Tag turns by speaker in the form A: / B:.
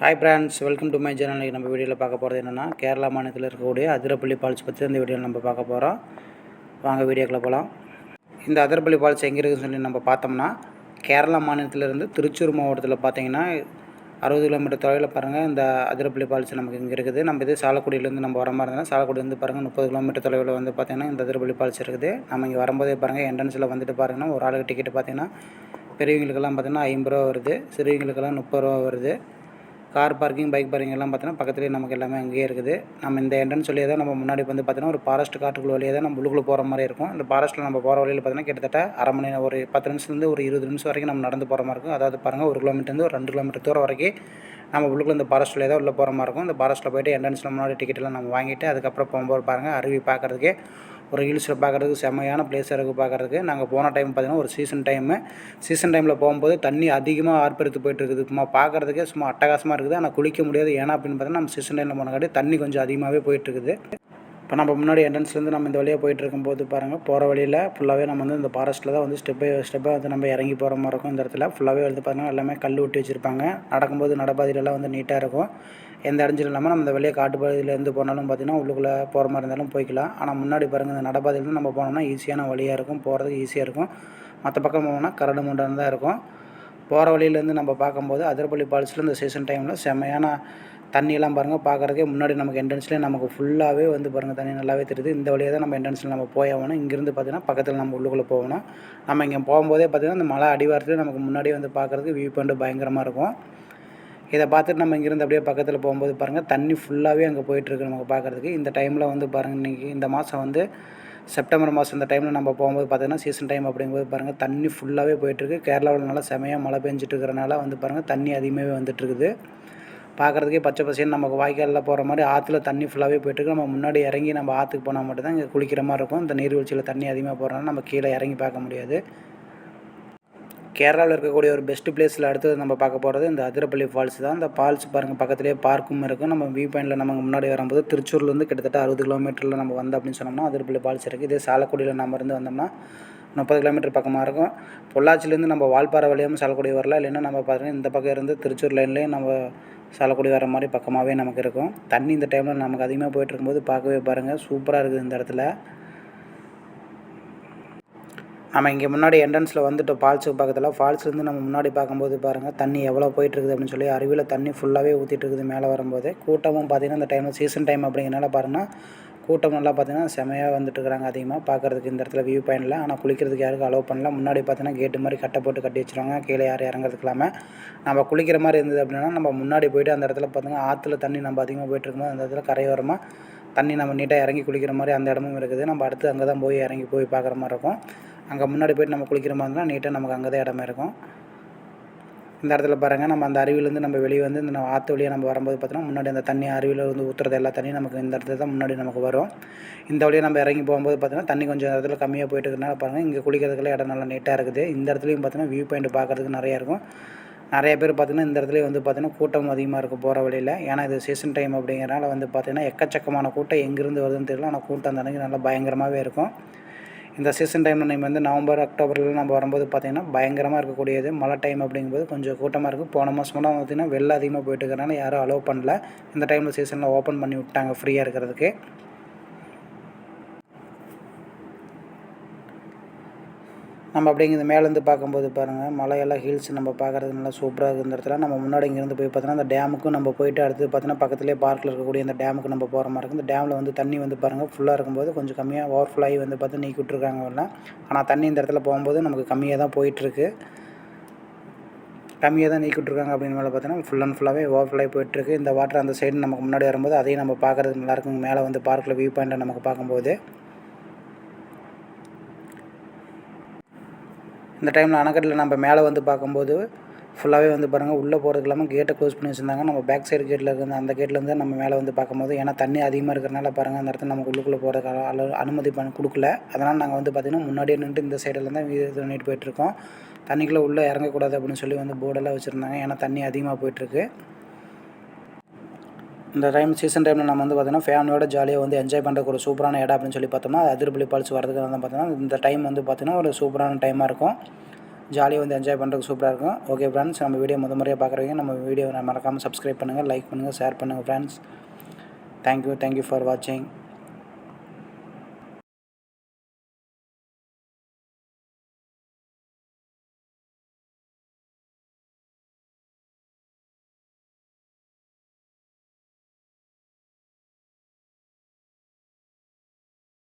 A: Hi friends welcome to my channel நம்ம வீடியோவில் பார்க்க போகிறது என்னென்னா கேரளா மாநிலத்தில் இருக்கக்கூடிய அதிரப்பள்ளி ஃபால்ஸ் பற்றி இந்த வீடியோவில் நம்ம பார்க்க போகிறோம் வாங்க வீடியோக்குள்ளே போகலாம் இந்த அதிரப்பள்ளி ஃபால்ஸ் எங்கே இருக்குதுன்னு சொல்லி நம்ம பார்த்தோம்னா கேரளா மாநிலத்திலேருந்து திருச்சூர் மாவட்டத்தில் பார்த்தீங்கன்னா அறுபது கிலோமீட்டர் தொலைவில் பாருங்கள் இந்த அதிரப்பள்ளி ஃபால்ஸ் நமக்கு இங்கே இருக்குது. நம்ம இது சாலக்குடியிலேருந்து நம்ம வர மாதிரி இருந்தால் சாலக்குடியிலேருந்து பாருங்கள் முப்பது கிலோமீட்டர் தொலைவில் வந்து பார்த்திங்கன்னா இந்த அதிரப்பள்ளி ஃபால்ஸ் இருக்குது. நம்ம இங்கே வரும்போதே பாருங்கள் என்ட்ரன்ஸில் வந்துட்டு பாருங்கன்னா ஒரு ஆளுக்கு டிக்கெட் பார்த்தீங்கன்னா பெரியவங்களுக்கெல்லாம் பார்த்தீங்கன்னா ஐம்பது ரூபா வருது சிறுவங்களுக்கெல்லாம் முப்பது ரூபா வருது. கார் பார்க்கிங் பைக் பார்க்கிங் எல்லாம் பார்த்தீங்கன்னா பக்கத்துலேயே நமக்கு எல்லாமே அங்கேயே இருக்குது. நம்ம இந்த என்ட்ரன்ஸ் வழியாக தான் நம்ம முன்னாடி வந்து பார்த்தீங்கன்னா ஒரு ஃபாரஸ்ட் காட்டுக்குள்ள வழியாக தான் நம்ம உள்ளுக்குள்ளே போகிற மாதிரி இருக்கும். இந்த ஃபாரஸ்ட்டில் நம்ம போகிற வழியில் பார்த்தீங்கன்னா கிட்டத்தட்ட அரை மணி நேரம் ஒரு பத்து நிமிஷத்துலேருந்து ஒரு இருபது நிமிஷம் வரைக்கும் நம்ம நடந்து போகிற மாதிரி இருக்கும். அதாவது பாருங்கள் ஒரு கிலோமீட்டர்லேருந்து ஒரு ரெண்டு கிலோமீட்டர் தூரம் வரைக்கும் நம்ம உள்ளுக்குள்ள இந்த ஃபாரஸ்ட் வழியாக தான் உள்ளே போகிற மாதிரி இருக்கும். இந்த ஃபாரஸ்ட்டில் போயிட்டு என்ட்ரன்ஸில் முன்னாடி டிக்கெட்லாம் நம்ம வாங்கிட்டு அதுக்கப்புறம் போகும்போது பாருங்கள் அருவி பார்க்குறதுக்கே ஒரு ஹில்ஸில் பார்க்குறதுக்கு செம்மையான பிளேஸாக இருக்குது பார்க்குறதுக்கு நாங்கள் போன டைம் பார்த்திங்கன்னா ஒரு சீசன் டைமு சீசன் டைமில் போகும்போது தண்ணி அதிகமாக ஆர்ப்பெடுத்து போயிட்டு இருக்குது சும்மா பார்க்குறதுக்கே சும்மா அட்டகாசமாக இருக்குது. ஆனால் குளிக்க முடியாது. ஏன்னா அப்படின்னு பார்த்தீங்கன்னா நம்ம சீசன் டைமில் போனங்காட்டி தண்ணி கொஞ்சம் அதிகமாகவே போயிட்டு இருக்குது இப்போ நம்ம முன்னாடி என்ட்ரன்ஸ்லேருந்து நம்ம இந்த வழியாக போயிட்டு இருக்கும்போது பாருங்கள் போகிற வழியில் ஃபுல்லாகவே நம்ம வந்து இந்த ஃபாரஸ்ட்டில் தான் வந்து ஸ்டெப் பை ஸ்டெப்பாக வந்து நம்ம இறங்கி போகிற மாதிரி இருக்கும் இந்த இடத்துல. ஃபுல்லாகவே வந்து பாருங்கள் எல்லாமே கல் ஊட்டி வச்சுருப்பாங்க. நடக்கும்போது நடப்பாதையிலலாம் வந்து நீட்டாக இருக்கும். எந்த இடஞ்சலும் இல்லாமல் நம்ம இந்த வெளியே காட்டுப்பாதையிலேருந்து போனாலும் பார்த்திங்கன்னா உள்ளுக்குள்ளே போகிற மாதிரி இருந்தாலும் போய்க்கலாம். ஆனால் முன்னாடி பாருங்கள் இந்த நடப்பாதையிலேருந்து நம்ம போனோம்னா ஈஸியான வழியாக இருக்கும். போகிறதுக்கு ஈஸியாக இருக்கும். மற்ற பக்கம் போனோம்னா கரடு முண்டான தான் இருக்கும். போகிற வழியிலேருந்து நம்ம பார்க்கும்போது அதிரப்பள்ளி ஃபால்ஸில் இந்த சீசன் டைமில் செம்மையான தண்ணியெல்லாம் பாருங்கள் பார்க்குறதுக்கே முன்னாடி நமக்கு என்ட்ரன்ஸ்லேயே நமக்கு ஃபுல்லாகவே வந்து பாருங்கள் தண்ணி நல்லாவே தெரியுது. இந்த வழியாக தான் நம்ம என்ட்ரன்ஸில் நம்ம போய் ஆகணும். இங்கேருந்து பார்த்தீங்கன்னா பக்கத்தில் நம்ம உள்ளுக்குள்ளே போகணும். நம்ம இங்கே போகும்போதே பார்த்திங்கன்னா இந்த மலை அடிவாரத்தில் நமக்கு முன்னாடியே வந்து பார்க்குறதுக்கு வியூ பாயிண்ட் பயங்கரமாக இருக்கும். இதை பார்த்துட்டு நம்ம இங்கேருந்து அப்படியே பக்கத்தில் போகும்போது பாருங்கள் தண்ணி ஃபுல்லாகவே அங்கே போயிட்டுருக்கு நமக்கு பார்க்குறதுக்கு. இந்த டைமில் வந்து பாருங்கள் இன்றைக்கி இந்த மாதம் வந்து செப்டம்பர் மாதம் இந்த டைமில் நம்ம போகும்போது பார்த்தீங்கன்னா சீசன் டைம் அப்படிங்கும்போது பாருங்கள் தண்ணி ஃபுல்லாகவே போயிட்டுருக்கு கேரளாவில் நல்லா செமையாக மழை பெஞ்சிட்டு இருக்கிறனால வந்து பாருங்கள் தண்ணி அதிகமாகவே வந்துட்டுருக்குது பார்க்குறதுக்கே பச்சை பசேன்னு நமக்கு வாய்க்காலில் போகிற மாதிரி ஆற்றுல தண்ணி ஃபுல்லாகவே போயிட்டுருக்கு. நம்ம முன்னாடி இறங்கி நம்ம ஆற்றுக்கு போனால் மட்டும்தான் இங்கே குளிக்கிற மாதிரி இருக்கும். இந்த நீர்வீழ்ச்சியில் தண்ணி அதிகமாக போகிறனால நம்ம கீழே இறங்கி பார்க்க முடியாது. கேரளாவில் இருக்கக்கூடிய ஒரு பெஸ்ட் பிளேஸில் அடுத்தது நம்ம பார்க்க போகிறது இந்த அதிரப்பள்ளி ஃபால்ஸ் தான். இந்த ஃபால்ஸ் பாருங்கள் பக்கத்துலேயே பார்க்கும் இருக்கும் நம்ம வியூ பாயிண்டில் நமக்கு முன்னாடி வரும்போது திருச்சூர்லேருந்து கிட்டத்தட்ட அறுபது கிலோமீட்டரில் நம்ம வந்தோம் அப்படின்னு சொன்னோம்னா அதிரப்பள்ளி ஃபால்ஸ் இருக்குது இதே சாலக்குடியில் நம்ம இருந்து வந்தோம்னா முப்பது கிலோமீட்டர் பக்கமாக இருக்கும். பொள்ளாச்சிலேருந்து நம்ம வால்பாறை வழியாமல் சாலக்குடி வரலாம் இல்லைன்னா நம்ம பார்த்தீங்கன்னா இந்த பக்கம் இருந்து திருச்சூர் லைன்லேயும் நம்ம சாலக்குடி வர மாதிரி பக்கமாகவே நமக்கு இருக்கும். தண்ணி இந்த டைமில் நமக்கு அதிகமாக போயிட்டு இருக்கும்போது பார்க்கவே பாருங்கள் சூப்பராக இருக்குது இந்த இடத்துல. நம்ம இங்கே முன்னாடி என்ட்ரன்ஸில் வந்துட்டோம் ஃபால்ஸுக்கு பக்கத்தில். ஃபால்ஸ்லேருந்து நம்ம முன்னாடி பார்க்கும்போது பாருங்கள் தண்ணி எவ்வளோ போயிட்டுருக்குது அப்படின்னு சொல்லி அருவியில் தண்ணி ஃபுல்லாகவே ஊற்றிட்டு இருக்குது மேலே வரும்போது. கூட்டமும் பார்த்திங்கன்னா இந்த டைமில் சீசன் டைம் அப்படிங்கிறனால பாருங்கன்னா கூட்டம் நல்லா பார்த்தீங்கன்னா செமையாக வந்துட்டு இருக்கிறாங்க அதிகமாக பார்க்குறதுக்கு இந்த இடத்துல வியூ பாயிண்டில் ஆனால் குளிக்கிறதுக்கு யாருக்கும் அலோவ் பண்ணல. முன்னாடி பார்த்தீங்கன்னா கேட்டு மாதிரி கட்டை போட்டு கட்டி வச்சுருவாங்க. கீழே யாரும் இறங்குறதுக்கு இல்லாமல் நம்ம குளிக்கிற மாதிரி இருந்தது அப்படின்னா நம்ம முன்னாடி போயிட்டு அந்த இடத்துல பார்த்தீங்கன்னா ஆற்றுல தண்ணி நம்ம அதிகமாக போயிட்டுருக்கும்போது அந்த இடத்துல கரையோரமாக தண்ணி நம்ம நீட்டாக இறங்கி குளிக்கிற மாதிரி அந்த இடமும் இருக்குது. நம்ம அடுத்து அங்கே தான் போய் இறங்கி போய் பார்க்குற மாதிரி இருக்கும். அங்கே முன்னாடி போய்ட்டு நம்ம குளிக்கிற மாதிரி இருந்தால் நீட்டாக நமக்கு அங்கே தான் இடமா இருக்கும். இந்த இடத்துல பாருங்கள் நம்ம அந்த அருவிலேருந்து நம்ம வெளியே வந்து இந்த ஆற்று வழியாக நம்ம வரும்போது பார்த்தோன்னா முன்னாடி அந்த தண்ணி அருவியில் வந்து ஊற்றுறது எல்லா தண்ணியும் நமக்கு இந்த இடத்துல தான் முன்னாடி நமக்கு வரும். இந்த வழியாக நம்ம இறங்கி போகும்போது பார்த்தீங்கன்னா தண்ணி கொஞ்சம் இடத்துல கம்மியாக போயிட்டு இருக்கிறனால பாருங்கள் இங்கே குளிக்கிறதுக்குலாம் இடம் நல்லா நீட்டாக இருக்குது. இந்த இடத்துலையும் பார்த்தீங்கன்னா வியூ பாயிண்ட் பார்க்குறதுக்கு நிறையா இருக்கும். நிறைய பேர் பார்த்திங்கன்னா இந்த இடத்துல வந்து பார்த்திங்கன்னா கூட்டம் அதிகமாக இருக்கும் போகிற வழியில். ஏன்னா இது சீசன் டைம் அப்படிங்கிறனால வந்து பார்த்திங்கன்னா எக்கச்சக்கமான கூட்டம் எங்கேருந்து வருதுன்னு தெரியல. ஆனால் கூட்டம் அந்த அன்றைக்கி நல்லா பயங்கரமாகவே இருக்கும். இந்த சீசன் டைமில் நம்ம வந்து நவம்பர் அக்டோபரில் நம்ம வரும்போது பார்த்திங்கன்னா பயங்கரமாக இருக்கக்கூடியது. மழை டைம் அப்படிங்கும்போது கொஞ்சம் கூட்டமாக இருக்கும். போன மாதம்லாம் பார்த்திங்கன்னா வெளில அதிகமாக போயிட்டு இருக்கிறனால யாரும் அலோவ் பண்ணல. இந்த டைமில் சீசனில் ஓப்பன் பண்ணி விட்டாங்க ஃப்ரீயாக இருக்கிறதுக்கு. நம்ம அப்படிங்கிற மேலேருந்து பார்க்கும்போது பாருங்கள் மலையெல்லாம் ஹில்ஸ் நம்ம பார்க்குறது நல்லா சூப்பராக இருக்குது இந்த இடத்துல நம்ம முன்னாடி இங்கேருந்து போய் பார்த்தோன்னா அந்த டேமுக்கும் நம்ம போயிட்டு அடுத்து பார்த்தோன்னா பக்கத்துலேயே பார்க்கில் இருக்கக்கூடிய அந்த டேமுக்கு நம்ம போகிற மாதிரி இருக்கும். இந்த டேமில் வந்து தண்ணி வந்து பாருங்கள் ஃபுல்லாக இருக்கும்போது கொஞ்சம் கம்மியாக ஓவர்ஃப்ளோ ஆகி வந்து பார்த்து நீக்கி விட்ருக்காங்க எல்லாம் ஆனால் தண்ணி இந்த இடத்துல போகும்போது நமக்கு கம்மியாக தான் போயிட்டுருக்கு. கம்மியாக தான் நீக்கி விட்ருக்காங்க அப்படின்னு மேலே பார்த்தோன்னா ஃபுல் அண்ட் ஃபுல்லாகவே ஓவர்ஃப்ளோ போயிட்டுருக்கு. இந்த வாட்டர் அந்த சைடு நமக்கு முன்னாடி வரும்போது அதையும் நம்ம பார்க்குறதுக்கு நல்லாயிருக்கும் மேலே வந்து பார்க்கில் வியூ பாயிண்ட்டை நமக்கு பார்க்கும்போது. இந்த டைமில் அணைக்கட்டில் நம்ம மேலே வந்து பார்க்கும்போது ஃபுல்லாகவே வந்து பாருங்கள் உள்ளே போகிறதுக்கு இல்லாமல் கேட்டை க்ளோஸ் பண்ணி வச்சுருந்தாங்க. நம்ம பேக் சைடு கேட்டில் இருந்து அந்த கேட்லேருந்து நம்ம மேலே வந்து பார்க்கும்போது ஏன்னா தண்ணி அதிகமாக இருக்கிறனால பாருங்கள் அந்த இடத்துல நமக்கு உள்ளுக்குள்ளே போகிறதுக்கு அளவு அனுமதி பண்ண கொடுக்கல. அதனால் நாங்கள் வந்து பார்த்திங்கன்னா முன்னாடியே நின்று இந்த சைடில் தான் இது பண்ணிட்டு போயிட்டுருக்கோம் தண்ணிக்குள்ளே உள்ளே இறங்கக்கூடாது அப்படின்னு சொல்லி வந்து போர்டெல்லாம் வச்சுருந்தாங்க. ஏன்னா தண்ணி அதிகமாக போயிட்டுருக்கு இந்த டைம் சீசன் டைமில் நம்ம வந்து பார்த்தீங்கன்னா ஃபேமிலியோட ஜாலியாக வந்து என்ஜாய் பண்ணுறதுக்கு ஒரு சூப்பரான இடம் அப்படின்னு சொல்லி பார்த்தோம்னா அதிர்பலி ஃபால்ஸ் வரதுக்கு வந்து பார்த்தோன்னா இந்த டைம் வந்து பார்த்தீங்கன்னா ஒரு சூப்பரான டைமாக இருக்கும். ஜாலியாக வந்து என்ஜாய் பண்ணுறதுக்கு சூப்பராக இருக்கும். ஓகே ஃப்ரெண்ட்ஸ் நம்ம வீடியோ முத முறையாக பார்க்குறவங்க நம்ம வீடியோ மறக்காமல் சப்ஸ்கிரைப் பண்ணுங்கள் லைக் பண்ணுங்கள் ஷேர் பண்ணுங்கள் ஃப்ரெண்ட்ஸ் தேங்க்யூ தேங்க்யூ ஃபார் வாட்சிங்